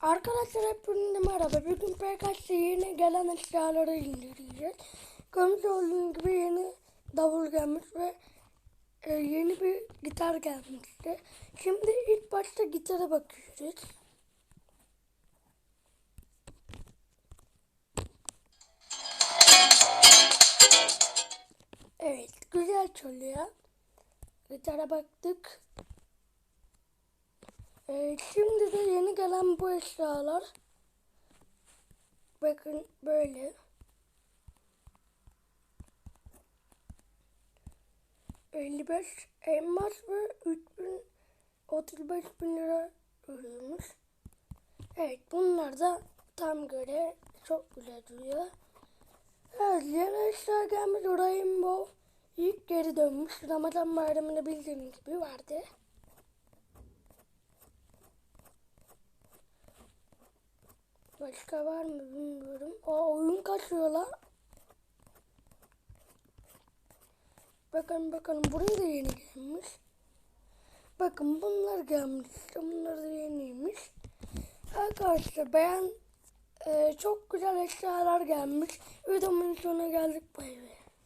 Arkadaşlar hepinize merhaba. Bugün PKX'de yeni gelen eşyaları indireceğiz. Görmüş olduğunuz gibi yeni davul gelmiş ve e, yeni bir gitar gelmişti. Şimdi ilk başta gitara bakıyoruz. Evet, güzel çalıyor. Gitara baktık. Ee, şimdi de yeni gelen bu eşyalar. Bakın böyle. ...55 elmas ve 3000 35 bin lira ürünmüş. Evet bunlar da tam göre çok güzel duruyor. Evet yeni eşya gelmiş Rainbow ilk geri dönmüş. Ramazan bayramında bildiğiniz gibi vardı. Başka var mı bilmiyorum. Aa oyun kaçıyor la. Bakın bakın buraya da yeni gelmiş. Bakın bunlar gelmiş. Bunlar da yeniymiş. Arkadaşlar beğen e, çok güzel eşyalar gelmiş. Videomun sonuna geldik bay bay.